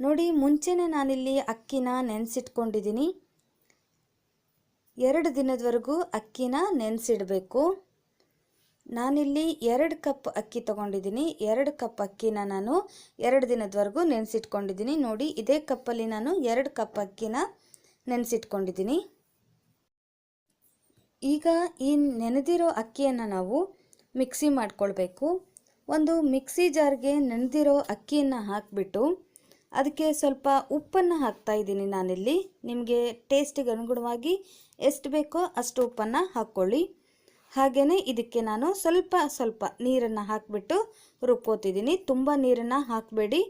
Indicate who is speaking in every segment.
Speaker 1: ನೋಡಿ, ಮುಂಚೆನೇ ನಾನಿಲ್ಲಿ ಅಕ್ಕಿನ ನೆನೆಸಿಟ್ಕೊಂಡಿದ್ದೀನಿ. ಎರಡು ದಿನದವರೆಗೂ ಅಕ್ಕಿನ ನೆನೆಸಿಡಬೇಕು. ನಾನಿಲ್ಲಿ ಎರಡು ಕಪ್ ಅಕ್ಕಿ ತಗೊಂಡಿದ್ದೀನಿ. ಎರಡು ಕಪ್ ಅಕ್ಕಿನ ನಾನು ಎರಡು ದಿನದವರೆಗೂ ನೆನೆಸಿಟ್ಕೊಂಡಿದ್ದೀನಿ. ನೋಡಿ, ಇದೇ ಕಪ್ಪಲ್ಲಿ ನಾನು ಎರಡು ಕಪ್ ಅಕ್ಕಿನ ನೆನೆಸಿಟ್ಕೊಂಡಿದ್ದೀನಿ. ಈಗ ಈ ನೆನೆದಿರೋ ಅಕ್ಕಿಯನ್ನು ನಾವು ಮಿಕ್ಸಿ ಮಾಡ್ಕೊಳ್ಬೇಕು. ಒಂದು ಮಿಕ್ಸಿ ಜಾರ್ಗೆ ನೆನೆದಿರೋ ಅಕ್ಕಿಯನ್ನು ಹಾಕಿಬಿಟ್ಟು ಅದಕ್ಕೆ ಸ್ವಲ್ಪ ಉಪ್ಪನ್ನು ಹಾಕ್ತಾ ಇದ್ದೀನಿ ನಾನಿಲ್ಲಿ. ನಿಮಗೆ ಟೇಸ್ಟಿಗೆ ಅನುಗುಣವಾಗಿ ಎಷ್ಟು ಬೇಕೋ ಅಷ್ಟು ಉಪ್ಪನ್ನು ಹಾಕ್ಕೊಳ್ಳಿ. ಹಾಗೆಯೇ ಇದಕ್ಕೆ ನಾನು ಸ್ವಲ್ಪ ಸ್ವಲ್ಪ ನೀರನ್ನು ಹಾಕಿಬಿಟ್ಟು ರುಬ್ಕೋತಿದ್ದೀನಿ. ತುಂಬ ನೀರನ್ನು ಹಾಕಬೇಡಿ.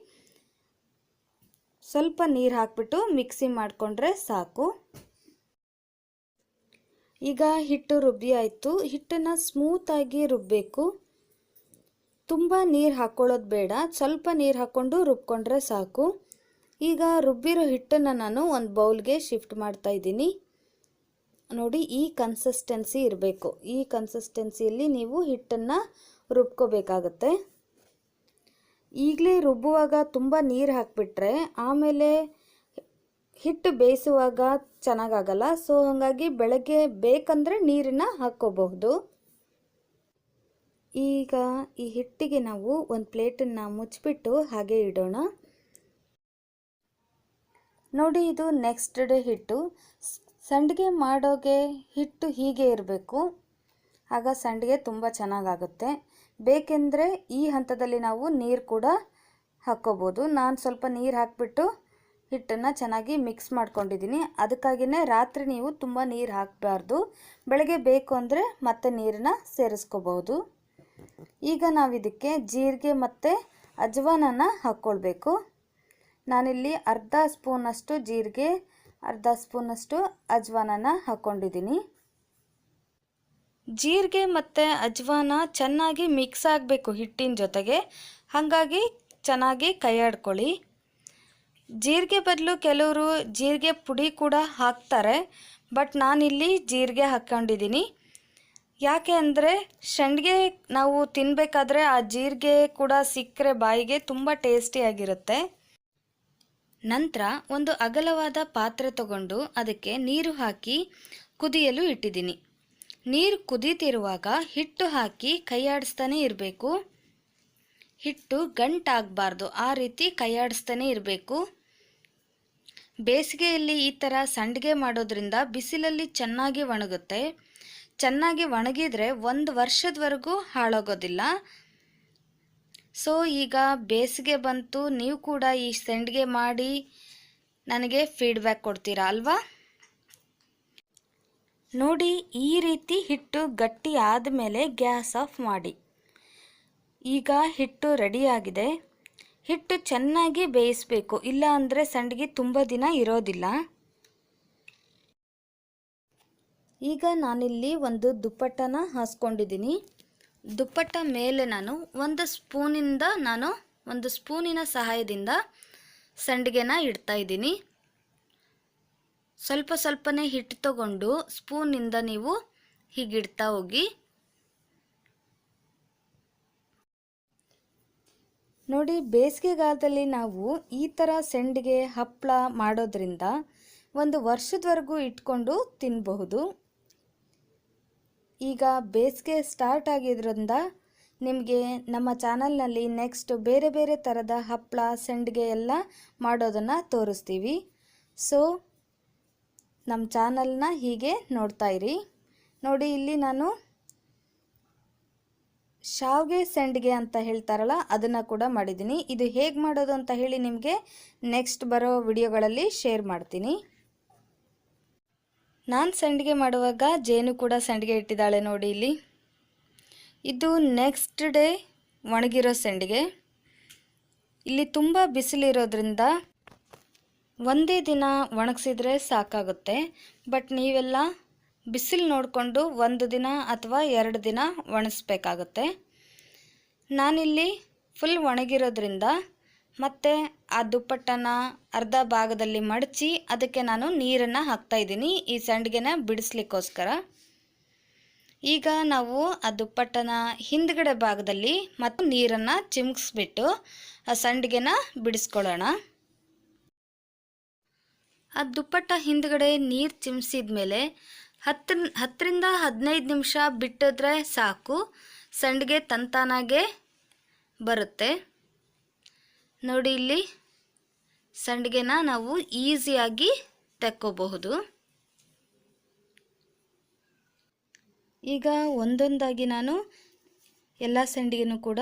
Speaker 1: ಸ್ವಲ್ಪ ನೀರು ಹಾಕಿಬಿಟ್ಟು ಮಿಕ್ಸಿ ಮಾಡಿಕೊಂಡ್ರೆ ಸಾಕು. ಈಗ ಹಿಟ್ಟು ರುಬ್ಬಿ ಆಯಿತು ಹಿಟ್ಟನ್ನು ಸ್ಮೂತಾಗಿ ರುಬ್ಬಬೇಕು ತುಂಬ ನೀರು ಹಾಕ್ಕೊಳ್ಳೋದು ಬೇಡ. ಸ್ವಲ್ಪ ನೀರು ಹಾಕ್ಕೊಂಡು ರುಬ್ಕೊಂಡ್ರೆ ಸಾಕು. ಈಗ ರುಬ್ಬಿರೋ ಹಿಟ್ಟನ್ನು ನಾನು ಒಂದು ಬೌಲ್ಗೆ ಶಿಫ್ಟ್ ಮಾಡ್ತಾ ಇದ್ದೀನಿ. ನೋಡಿ, ಈ ಕನ್ಸಿಸ್ಟೆನ್ಸಿ ಇರಬೇಕು. ಈ ಕನ್ಸಿಸ್ಟೆನ್ಸಿಯಲ್ಲಿ ನೀವು ಹಿಟ್ಟನ್ನು ರುಬ್ಕೋಬೇಕಾಗತ್ತೆ. ಈಗಲೇ ರುಬ್ಬುವಾಗ ತುಂಬ ನೀರು ಹಾಕಿಬಿಟ್ರೆ ಆಮೇಲೆ ಹಿಟ್ಟು ಬೇಯಿಸುವಾಗ ಚೆನ್ನಾಗಾಗಲ್ಲ. ಸೊ ಹಾಗಾಗಿ ಬೆಳಗ್ಗೆ ಬೇಕಂದರೆ ನೀರನ್ನು ಹಾಕ್ಕೋಬಹುದು. ಈಗ ಈ ಹಿಟ್ಟಿಗೆ ನಾವು ಒಂದು ಪ್ಲೇಟನ್ನು ಮುಚ್ಚಿಬಿಟ್ಟು ಹಾಗೆ ಇಡೋಣ. ನೋಡಿ, ಇದು ನೆಕ್ಸ್ಟ್ ಡೇ ಹಿಟ್ಟು. ಸಂಡಿಗೆ ಮಾಡೋಗೆ ಹಿಟ್ಟು ಹೀಗೆ ಇರಬೇಕು. ಆಗ ಸಂಡಿಗೆ ತುಂಬ ಚೆನ್ನಾಗಾಗುತ್ತೆ. ಬೇಕೆಂದರೆ ಈ ಹಂತದಲ್ಲಿ ನಾವು ನೀರು ಕೂಡ ಹಾಕ್ಕೋಬೋದು. ನಾನು ಸ್ವಲ್ಪ ನೀರು ಹಾಕಿಬಿಟ್ಟು ಹಿಟ್ಟನ್ನು ಚೆನ್ನಾಗಿ ಮಿಕ್ಸ್ ಮಾಡ್ಕೊಂಡಿದ್ದೀನಿ. ಅದಕ್ಕಾಗಿಯೇ ರಾತ್ರಿ ನೀವು ತುಂಬ ನೀರು ಹಾಕಬಾರ್ದು. ಬೆಳಗ್ಗೆ ಬೇಕು ಅಂದರೆ ಮತ್ತೆ ನೀರನ್ನ ಸೇರಿಸ್ಕೋಬಹುದು ಈಗ ನಾವಿದಕ್ಕೆ ಜೀರಿಗೆ ಮತ್ತು ಅಜವಾನನ ಹಾಕ್ಕೊಳ್ಬೇಕು. ನಾನಿಲ್ಲಿ ಅರ್ಧ ಸ್ಪೂನಷ್ಟು ಜೀರಿಗೆ, ಅರ್ಧ ಸ್ಪೂನಷ್ಟು ಅಜ್ವಾನನ ಹಾಕ್ಕೊಂಡಿದ್ದೀನಿ. ಜೀರಿಗೆ ಮತ್ತು ಅಜವಾನ ಚೆನ್ನಾಗಿ ಮಿಕ್ಸ್ ಆಗಬೇಕು ಹಿಟ್ಟಿನ ಜೊತೆಗೆ. ಹಾಗಾಗಿ ಚೆನ್ನಾಗಿ ಕೈಯಾಡ್ಕೊಳ್ಳಿ. ಜೀರಿಗೆ ಬದಲು ಕೆಲವರು ಜೀರಿಗೆ ಪುಡಿ ಕೂಡ ಹಾಕ್ತಾರೆ, ಬಟ್ ನಾನಿಲ್ಲಿ ಜೀರಿಗೆ ಹಾಕ್ಕೊಂಡಿದ್ದೀನಿ. ಯಾಕೆ ಅಂದರೆ ಸಂಡಿಗೆ ನಾವು ತಿನ್ನಬೇಕಾದ್ರೆ ಆ ಜೀರಿಗೆ ಕೂಡ ಸಿಕ್ಕರೆ ಬಾಯಿಗೆ ತುಂಬ ಟೇಸ್ಟಿಯಾಗಿರುತ್ತೆ ನಂತರ ಒಂದು ಅಗಲವಾದ ಪಾತ್ರೆ ತಗೊಂಡು ಅದಕ್ಕೆ ನೀರು ಹಾಕಿ ಕುದಿಯಲು ಇಟ್ಟಿದ್ದೀನಿ. ನೀರು ಕುದೀತಿರುವಾಗ ಹಿಟ್ಟು ಹಾಕಿ ಕೈಯಾಡಿಸ್ತಾನೆ ಇರಬೇಕು. ಹಿಟ್ಟು ಗಂಟಾಗಬಾರ್ದು, ಆ ರೀತಿ ಕೈಯಾಡಿಸ್ತಾನೆ ಇರಬೇಕು. ಬೇಸಿಗೆಯಲ್ಲಿ ಈ ಥರ ಸಂಡಿಗೆ ಮಾಡೋದ್ರಿಂದ ಬಿಸಿಲಲ್ಲಿ ಚೆನ್ನಾಗಿ ಒಣಗುತ್ತೆ. ಚೆನ್ನಾಗಿ ಒಣಗಿದರೆ ಒಂದು ವರ್ಷದವರೆಗೂ ಹಾಳಾಗೋದಿಲ್ಲ. ಸೊ ಈಗ ಬೇಸಿಗೆ ಬಂತು, ನೀವು ಕೂಡ ಈ ಸೆಂಡ್ಗೆ ಮಾಡಿ ನನಗೆ ಫೀಡ್ಬ್ಯಾಕ್ ಕೊಡ್ತೀರಾ ಅಲ್ವಾ? ನೋಡಿ, ಈ ರೀತಿ ಹಿಟ್ಟು ಗಟ್ಟಿ ಆದಮೇಲೆ ಗ್ಯಾಸ್ ಆಫ್ ಮಾಡಿ. ಈಗ ಹಿಟ್ಟು ರೆಡಿಯಾಗಿದೆ ಹಿಟ್ಟು ಚೆನ್ನಾಗಿ ಬೇಯಿಸಬೇಕು ಇಲ್ಲ ಅಂದರೆ ಸಂಡಿಗೆ ತುಂಬ ದಿನ ಇರೋದಿಲ್ಲ. ಈಗ ನಾನಿಲ್ಲಿ ಒಂದು ದುಪ್ಪಟ್ಟನ ಹಾಸ್ಕೊಂಡಿದ್ದೀನಿ. ದುಪ್ಪಟ್ಟ ಮೇಲೆ ನಾನು ಒಂದು ಸ್ಪೂನಿಂದ ನಾನು ಒಂದು ಸ್ಪೂನಿನ ಸಹಾಯದಿಂದ ಸಂಡಿಗೆನ ಇಡ್ತಾ ಇದ್ದೀನಿ. ಸ್ವಲ್ಪ ಸ್ವಲ್ಪನೇ ಹಿಟ್ಟು ತಗೊಂಡು ಸ್ಪೂನಿಂದ ನೀವು ಹೀಗಿಡ್ತಾ ಹೋಗಿ. ನೋಡಿ, ಬೇಸಿಗೆಗಾಲದಲ್ಲಿ ನಾವು ಈ ಥರ ಸಂಡಿಗೆ ಹಪ್ಪಳ ಮಾಡೋದ್ರಿಂದ ಒಂದು ವರ್ಷದವರೆಗೂ ಇಟ್ಕೊಂಡು ತಿನ್ನಬಹುದು ಈಗ ಬೇಸಿಗೆ ಸ್ಟಾರ್ಟ್ ಆಗಿದ್ರಿಂದ ನಿಮಗೆ ನಮ್ಮ ಚಾನಲ್ನಲ್ಲಿ ನೆಕ್ಸ್ಟ್ ಬೇರೆ ಬೇರೆ ಥರದ ಹಪ್ಪಳ ಸಂಡಿಗೆ ಎಲ್ಲ ಮಾಡೋದನ್ನು ತೋರಿಸ್ತೀವಿ. ಸೊ ನಮ್ಮ ಚಾನಲ್ನ ಹೀಗೆ ನೋಡ್ತಾ ಇರಿ. ನೋಡಿ, ಇಲ್ಲಿ ನಾನು ಶಾವಿಗೆ, ಸಂಡಿಗೆ ಅಂತ ಹೇಳ್ತಾರಲ್ಲ, ಅದನ್ನು ಕೂಡ ಮಾಡಿದ್ದೀನಿ. ಇದು ಹೇಗೆ ಮಾಡೋದು ಅಂತ ಹೇಳಿ ನಿಮಗೆ ನೆಕ್ಸ್ಟ್ ಬರೋ ವಿಡಿಯೋಗಳಲ್ಲಿ ಶೇರ್ ಮಾಡ್ತೀನಿ. ನಾನು ಸಂಡಿಗೆ ಮಾಡುವಾಗ ಜೇನು ಕೂಡ ಸಂಡಿಗೆ ಇಟ್ಟಿದ್ದಾಳೆ ನೋಡಿ ಇಲ್ಲಿ. ಇದು ನೆಕ್ಸ್ಟ್ ಡೇ ಒಣಗಿರೋ ಸಂಡಿಗೆ. ಇಲ್ಲಿ ತುಂಬ ಬಿಸಿಲಿರೋದ್ರಿಂದ ಒಂದೇ ದಿನ ಒಣಗಿಸಿದ್ರೆ ಸಾಕಾಗುತ್ತೆ. ಬಟ್ ನೀವೆಲ್ಲ ಬಿಸಿಲು ನೋಡಿಕೊಂಡು ಒಂದು ದಿನ ಅಥವಾ ಎರಡು ದಿನ ಒಣಗಿಸ್ಬೇಕಾಗುತ್ತೆ ನಾನಿಲ್ಲಿ ಫುಲ್ ಒಣಗಿರೋದ್ರಿಂದ ಮತ್ತು ಆ ದುಪ್ಪಟ್ಟನ ಅರ್ಧ ಭಾಗದಲ್ಲಿ ಮಡಚಿ ಅದಕ್ಕೆ ನಾನು ನೀರನ್ನು ಹಾಕ್ತಾ ಇದ್ದೀನಿ ಈ ಸಂಡಿಗೆನ ಬಿಡಿಸ್ಲಿಕ್ಕೋಸ್ಕರ. ಈಗ ನಾವು ಆ ದುಪ್ಪಟ್ಟನ ಹಿಂದ್ಗಡೆ ಭಾಗದಲ್ಲಿ ಮತ್ತು ನೀರನ್ನು ಚಿಮ್ಕಿಸ್ಬಿಟ್ಟು ಆ ಸಂಡಿಗೆನ ಬಿಡಿಸ್ಕೊಳ್ಳೋಣ. ಆ ದುಪ್ಪಟ್ಟ ಹಿಂದ್ಗಡೆ ನೀರು ಚಿಮ್ಸಿದ ಮೇಲೆ ಹತ್ತು ಹತ್ತರಿಂದ ಹದಿನೈದು ನಿಮಿಷ ಬಿಟ್ಟಿದ್ರೆ ಸಾಕು, ಸಂಡಿಗೆ ತಂತಾನಾಗೆ ಬರುತ್ತೆ. ನೋಡಿ ಇಲ್ಲಿ ಸಂಡಿಗೆನ ನಾವು ಈಸಿಯಾಗಿ ತೆಕ್ಕೋಬಹುದು. ಈಗ ಒಂದೊಂದಾಗಿ ನಾನು ಎಲ್ಲ ಸಂಡಿಗೆನೂ ಕೂಡ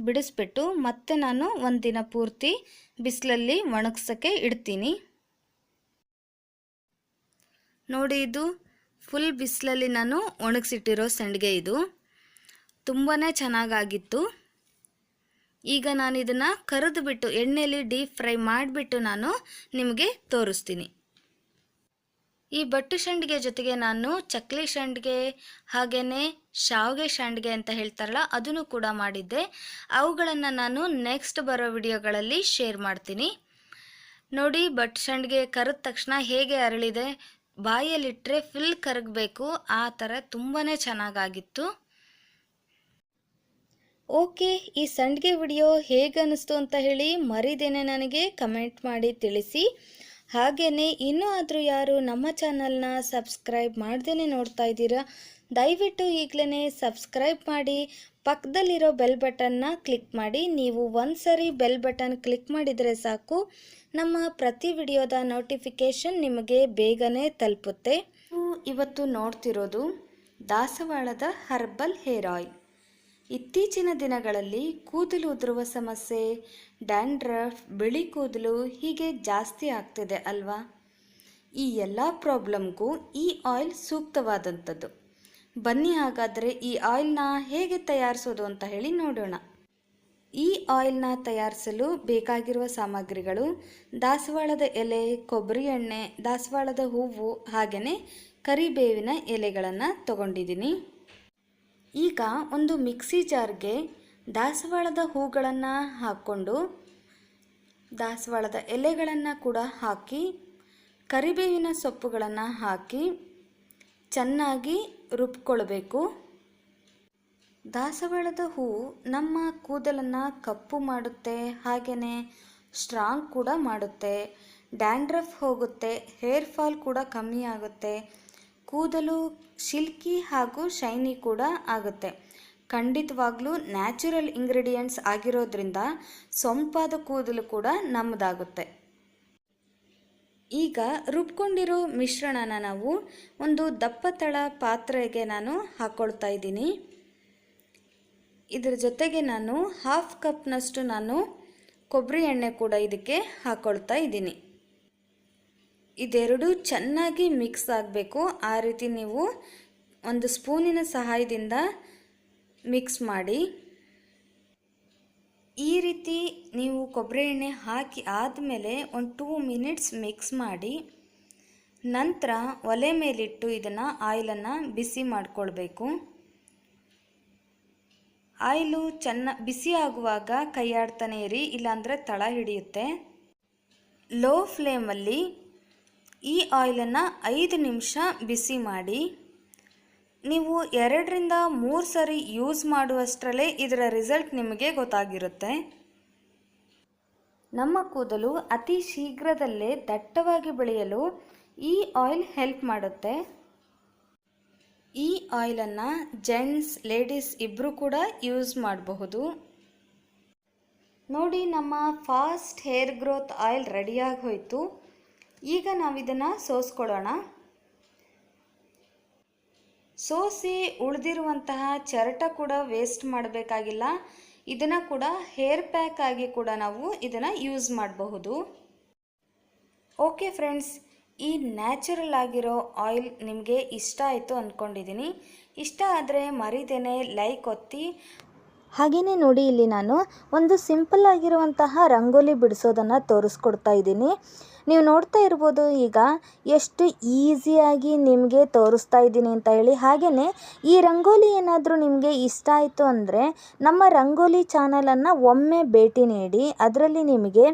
Speaker 1: ಬಿಡಿಸ್ಬಿಟ್ಟು ಮತ್ತೆ ನಾನು ಒಂದಿನ ಪೂರ್ತಿ ಬಿಸಿಲಲ್ಲಿ ಒಣಗ್ಸೋಕ್ಕೆ ಇಡ್ತೀನಿ. ನೋಡಿ ಇದು ಫುಲ್ ಬಿಸಿಲಲ್ಲಿ ನಾನು ಒಣಗಿಸಿಟ್ಟಿರೋ ಸಂಡಿಗೆ ಇದು. ತುಂಬಾ ಚೆನ್ನಾಗಾಗಿತ್ತು. ಈಗ ನಾನು ಇದನ್ನು ಕರೆದು ಬಿಟ್ಟು ಎಣ್ಣೆಯಲ್ಲಿ ಡೀಪ್ ಫ್ರೈ ಮಾಡಿಬಿಟ್ಟು ನಾನು ನಿಮಗೆ ತೋರಿಸ್ತೀನಿ. ಈ ಬಟ್ಟು ಸಂಡಿಗೆ ಜೊತೆಗೆ ನಾನು ಚಕ್ಲಿ ಸಂಡಿಗೆ ಹಾಗೇ ಶಾವಿಗೆ ಸಂಡಿಗೆ ಅಂತ ಹೇಳ್ತಾರಲ್ಲ, ಅದನ್ನು ಕೂಡ ಮಾಡಿದ್ದೆ. ಅವುಗಳನ್ನು ನಾನು ನೆಕ್ಸ್ಟ್ ಬರೋ ವಿಡಿಯೋಗಳಲ್ಲಿ ಶೇರ್ ಮಾಡ್ತೀನಿ. ನೋಡಿ, ಬಟ್ ಸಂಡಿಗೆ ಕರೆದ ತಕ್ಷಣ ಹೇಗೆ ಅರಳಿದೆ ಬಾಯಲ್ಲಿಟ್ಟರೆ ಫುಲ್ ಕರಗಬೇಕು, ಆ ಥರ ತುಂಬಾ ಚೆನ್ನಾಗಾಗಿತ್ತು. ಓಕೆ, ಈ ಸಂಡಿಗೆ ವಿಡಿಯೋ ಹೇಗೆ ಅನ್ನಿಸ್ತು ಅಂತ ಹೇಳಿ ಮರಿದೇನೆ ನನಗೆ ಕಮೆಂಟ್ ಮಾಡಿ ತಿಳಿಸಿ. ಹಾಗೆಯೇ ಇನ್ನೂ ಆದರೂ ಯಾರು ನಮ್ಮ ಚಾನಲ್ನ ಸಬ್ಸ್ಕ್ರೈಬ್ ಮಾಡ್ದೇ ನೋಡ್ತಾ ಇದ್ದೀರಾ, ದಯವಿಟ್ಟು ಈಗಲೇ ಸಬ್ಸ್ಕ್ರೈಬ್ ಮಾಡಿ, ಪಕ್ಕದಲ್ಲಿರೋ ಬೆಲ್ ಬಟನ್ನ ಕ್ಲಿಕ್ ಮಾಡಿ, ನೀವು ಒಂದು ಸರಿ ಬೆಲ್ ಬಟನ್ ಕ್ಲಿಕ್ ಮಾಡಿದರೆ ಸಾಕು, ನಮ್ಮ ಪ್ರತಿ ವಿಡಿಯೋದ ನೋಟಿಫಿಕೇಷನ್ ನಿಮಗೆ ಬೇಗನೆ ತಲುಪುತ್ತೆ. ಇವತ್ತು ನೋಡ್ತಿರೋದು ದಾಸವಾಳದ ಹರ್ಬಲ್ ಹೇರ್ ಆಯಿಲ್. ಇತ್ತೀಚಿನ ದಿನಗಳಲ್ಲಿ ಕೂದಲು ಉದುರುವ ಸಮಸ್ಯೆ, ಡ್ಯಾಂಡ್ರಫ್, ಬಿಳಿ ಕೂದಲು ಹೀಗೆ ಜಾಸ್ತಿ ಆಗ್ತಿದೆ ಅಲ್ವಾ? ಈ ಎಲ್ಲ ಪ್ರಾಬ್ಲಮ್ಗೂ ಈ ಆಯಿಲ್ ಸೂಕ್ತವಾದಂಥದ್ದು. ಬನ್ನಿ ಹಾಗಾದರೆ ಈ ಆಯಿಲ್ನ ಹೇಗೆ ತಯಾರಿಸೋದು ಅಂತ ಹೇಳಿ ನೋಡೋಣ. ಈ ಆಯಿಲ್ನ ತಯಾರಿಸಲು ಬೇಕಾಗಿರುವ ಸಾಮಗ್ರಿಗಳು ದಾಸವಾಳದ ಎಲೆ, ಕೊಬ್ಬರಿ ಎಣ್ಣೆ, ದಾಸವಾಳದ ಹೂವು ಹಾಗೆಯೇ ಕರಿಬೇವಿನ ಎಲೆಗಳನ್ನು ತಗೊಂಡಿದ್ದೀನಿ. ಈಗ ಒಂದು ಮಿಕ್ಸಿ ಜಾರ್ಗೆ ದಾಸವಾಳದ ಹೂಗಳನ್ನು ಹಾಕ್ಕೊಂಡು, ದಾಸವಾಳದ ಎಲೆಗಳನ್ನು ಕೂಡ ಹಾಕಿ, ಕರಿಬೇವಿನ ಸೊಪ್ಪುಗಳನ್ನು ಹಾಕಿ ಚೆನ್ನಾಗಿ ರುಬ್ಕೊಳ್ಬೇಕು. ದಾಸವಾಳದ ಹೂ ನಮ್ಮ ಕೂದಲನ್ನು ಕಪ್ಪು ಮಾಡುತ್ತೆ ಹಾಗೆಯೇ ಸ್ಟ್ರಾಂಗ್ ಕೂಡ ಮಾಡುತ್ತೆ. ಡ್ಯಾಂಡ್ರಫ್ ಹೋಗುತ್ತೆ, ಹೇರ್ ಫಾಲ್ ಕೂಡ ಕಮ್ಮಿ ಆಗುತ್ತೆ. ಕೂದಲು ಶಿಲ್ಕಿ ಹಾಗೂ ಶೈನಿ ಕೂಡ ಆಗುತ್ತೆ. ಖಂಡಿತವಾಗ್ಲೂ ನ್ಯಾಚುರಲ್ ಇಂಗ್ರೀಡಿಯೆಂಟ್ಸ್ ಆಗಿರೋದ್ರಿಂದ ಸೊಂಪಾದ ಕೂದಲು ಕೂಡ ನಮ್ಮದಾಗುತ್ತೆ ಈಗ ರುಬ್ಕೊಂಡಿರೋ ಮಿಶ್ರಣನ ನಾವು ಒಂದು ದಪ್ಪ ತಳ ಪಾತ್ರೆಗೆ ನಾನು ಹಾಕ್ಕೊಳ್ತಾ ಇದ್ದೀನಿ. ಇದರ ಜೊತೆಗೆ ನಾನು ಹಾಫ್ ಕಪ್ನಷ್ಟು ನಾನು ಕೊಬ್ಬರಿ ಎಣ್ಣೆ ಕೂಡ ಇದಕ್ಕೆ ಹಾಕ್ಕೊಳ್ತಾ ಇದ್ದೀನಿ. ಇದೆರಡು ಚೆನ್ನಾಗಿ ಮಿಕ್ಸ್ ಆಗಬೇಕು. ಆ ರೀತಿ ನೀವು ಒಂದು ಸ್ಪೂನಿನ ಸಹಾಯದಿಂದ ಮಿಕ್ಸ್ ಮಾಡಿ. ಈ ರೀತಿ ನೀವು ಕೊಬ್ಬರಿ ಎಣ್ಣೆ ಹಾಕಿ ಆದಮೇಲೆ ಒಂದು ಟೂ ಮಿನಿಟ್ಸ್ ಮಿಕ್ಸ್ ಮಾಡಿ. ನಂತರ ಒಲೆ ಮೇಲಿಟ್ಟು ಇದನ್ನು ಆಯಿಲನ್ನು ಬಿಸಿ ಮಾಡಿಕೊಳ್ಬೇಕು. ಆಯಿಲು ಚೆನ್ನ ಬಿಸಿ ಆಗುವಾಗ ಕೈಯಾಡ್ತಾನೆ ಇರಿ, ಇಲ್ಲಾಂದರೆ ತಳ ಹಿಡಿಯುತ್ತೆ. ಲೋ ಫ್ಲೇಮಲ್ಲಿ ಈ ಆಯಿಲನ್ನು ಐದು ನಿಮಿಷ ಬಿಸಿ ಮಾಡಿ, ನೀವು ಎರಡರಿಂದ ಮೂರು ಸರಿ ಯೂಸ್ ಮಾಡುವಷ್ಟರಲ್ಲೇ ಇದರ ರಿಸಲ್ಟ್ ನಿಮಗೆ ಗೊತ್ತಾಗಿರುತ್ತೆ. ನಮ್ಮ ಕೂದಲು ಅತಿ ಶೀಘ್ರದಲ್ಲೇ ದಟ್ಟವಾಗಿ ಬೆಳೆಯಲು ಈ ಆಯಿಲ್ ಹೆಲ್ಪ್ ಮಾಡುತ್ತೆ. ಈ ಆಯಿಲನ್ನು ಜೆಂಟ್ಸ್, ಲೇಡೀಸ್ ಇಬ್ಬರೂ ಕೂಡ ಯೂಸ್ ಮಾಡಬಹುದು. ನೋಡಿ, ನಮ್ಮ ಫಾಸ್ಟ್ ಹೇರ್ ಗ್ರೋತ್ ಆಯಿಲ್ ರೆಡಿಯಾಗಿ ಹೋಯಿತು. ಈಗ ನಾವಿದನ್ನು ಸೋಸ್ಕೊಳ್ಳೋಣ. ಸೋಸಿ ಉಳಿದಿರುವಂತಹ ಚರಟ ಕೂಡ ವೇಸ್ಟ್ ಮಾಡಬೇಕಾಗಿಲ್ಲ. ಇದನ್ನು ಕೂಡ ಹೇರ್ ಪ್ಯಾಕ್ ಆಗಿ ಕೂಡ ನಾವು ಇದನ್ನು ಯೂಸ್ ಮಾಡಬಹುದು. ಓಕೆ ಫ್ರೆಂಡ್ಸ್ ಈ ನ್ಯಾಚುರಲ್ ಆಗಿರೋ ಆಯಿಲ್ ನಿಮಗೆ ಇಷ್ಟ ಆಯಿತು ಅಂದ್ಕೊಂಡಿದ್ದೀನಿ ಇಷ್ಟ ಆದರೆ ಮರಿದೇನೆ ಲೈಕ್ ಒತ್ತಿ.
Speaker 2: ಹಾಗೆಯೇ ನೋಡಿ ಇಲ್ಲಿ ನಾನು ಒಂದು ಸಿಂಪಲ್ ಆಗಿರುವಂತಹ ರಂಗೋಲಿ ಬಿಡಿಸೋದನ್ನು ತೋರಿಸ್ಕೊಡ್ತಾ ಇದ್ದೀನಿ. ನೀವು ನೋಡ್ತಾ ಇರ್ಬೋದು ಈಗ ಎಷ್ಟು ಈಸಿಯಾಗಿ ನಿಮಗೆ ತೋರಿಸ್ತಾ ಇದ್ದೀನಿ ಅಂತ ಹೇಳಿ. ಹಾಗೆಯೇ ಈ ರಂಗೋಲಿ ಏನಾದರೂ ನಿಮಗೆ ಇಷ್ಟ ಆಯಿತು ಅಂದರೆ ನಮ್ಮ ರಂಗೋಲಿ ಚಾನಲನ್ನು ಒಮ್ಮೆ ಭೇಟಿ ನೀಡಿ. ಅದರಲ್ಲಿ ನಿಮಗೆ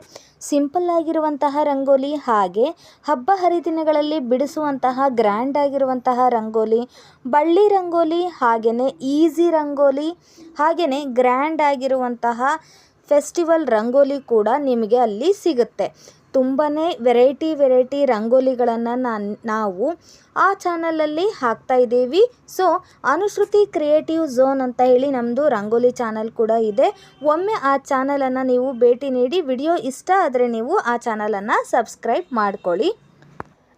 Speaker 2: ಸಿಂಪಲ್ ಆಗಿರುವಂತಹ ರಂಗೋಲಿ ಹಾಗೆ ಹಬ್ಬ ಹರಿದಿನಗಳಲ್ಲಿ ಬಿಡಿಸುವಂತಹ ಗ್ರ್ಯಾಂಡ್ ಆಗಿರುವಂತಹ ರಂಗೋಲಿ, ಬಳ್ಳಿ ರಂಗೋಲಿ ಹಾಗೆಯೇ ಈಸಿ ರಂಗೋಲಿ ಹಾಗೆಯೇ ಗ್ರ್ಯಾಂಡ್ ಆಗಿರುವಂತಹ ಫೆಸ್ಟಿವಲ್ ರಂಗೋಲಿ ಕೂಡ ನಿಮಗೆ ಅಲ್ಲಿ ಸಿಗುತ್ತೆ. ತುಂಬಾ ವೆರೈಟಿ ವೆರೈಟಿ ರಂಗೋಲಿಗಳನ್ನು ನಾನು, ನಾವು ಆ ಚಾನಲಲ್ಲಿ ಹಾಕ್ತಾ ಇದ್ದೀವಿ. ಸೊ ಅನುಶ್ರುತಿ ಕ್ರಿಯೇಟಿವ್ ಝೋನ್ ಅಂತ ಹೇಳಿ ನಮ್ಮದು ರಂಗೋಲಿ ಚಾನಲ್ ಕೂಡ ಇದೆ. ಒಮ್ಮೆ ಆ ಚಾನಲನ್ನು ನೀವು ಭೇಟಿ ನೀಡಿ ವಿಡಿಯೋ ಇಷ್ಟ ಆದರೆ ನೀವು ಆ ಚಾನಲನ್ನು ಸಬ್ಸ್ಕ್ರೈಬ್ ಮಾಡ್ಕೊಳ್ಳಿ.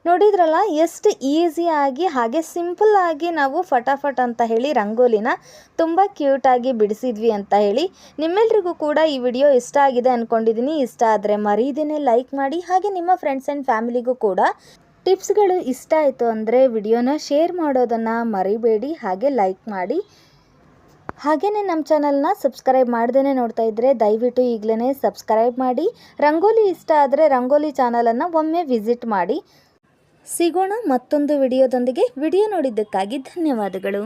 Speaker 2: ನೋಡಿದ್ರಲ್ಲ, ಎಷ್ಟು ಈಸಿಯಾಗಿ ಹಾಗೆ ಸಿಂಪಲ್ ಆಗಿ ನಾವು ಫಟಾಫಟ್ ಅಂತ ಹೇಳಿ ರಂಗೋಲಿನ ತುಂಬ ಕ್ಯೂಟಾಗಿ ಬಿಡಿಸಿದ್ವಿ ಅಂತ ಹೇಳಿ ನಿಮ್ಮೆಲ್ರಿಗೂ ಕೂಡ ಈ ವಿಡಿಯೋ ಇಷ್ಟ ಆಗಿದೆ ಅಂದ್ಕೊಂಡಿದ್ದೀನಿ ಇಷ್ಟ ಆದರೆ ಮರೀದೇನೆ ಲೈಕ್ ಮಾಡಿ, ಹಾಗೆ ನಿಮ್ಮ ಫ್ರೆಂಡ್ಸ್ ಆ್ಯಂಡ್ ಫ್ಯಾಮಿಲಿಗೂ ಕೂಡ ಟಿಪ್ಸ್ಗಳು ಇಷ್ಟ ಆಯಿತು ಅಂದರೆ ವಿಡಿಯೋನ ಶೇರ್ ಮಾಡೋದನ್ನು ಮರಿಬೇಡಿ, ಹಾಗೆ ಲೈಕ್ ಮಾಡಿ. ಹಾಗೆಯೇ ನಮ್ಮ ಚಾನಲ್ನ ಸಬ್ಸ್ಕ್ರೈಬ್ ಮಾಡ್ದೇ ನೋಡ್ತಾ ಇದ್ದರೆ ದಯವಿಟ್ಟು ಈಗಲೇ ಸಬ್ಸ್ಕ್ರೈಬ್ ಮಾಡಿ. ರಂಗೋಲಿ ಇಷ್ಟ ಆದರೆ ರಂಗೋಲಿ ಚಾನಲನ್ನು ಒಮ್ಮೆ ವಿಸಿಟ್ ಮಾಡಿ. ಸಿಗೋಣ ಮತ್ತೊಂದು ವಿಡಿಯೋದೊಂದಿಗೆ ವಿಡಿಯೋ ನೋಡಿದ್ದಕ್ಕಾಗಿ ಧನ್ಯವಾದಗಳು.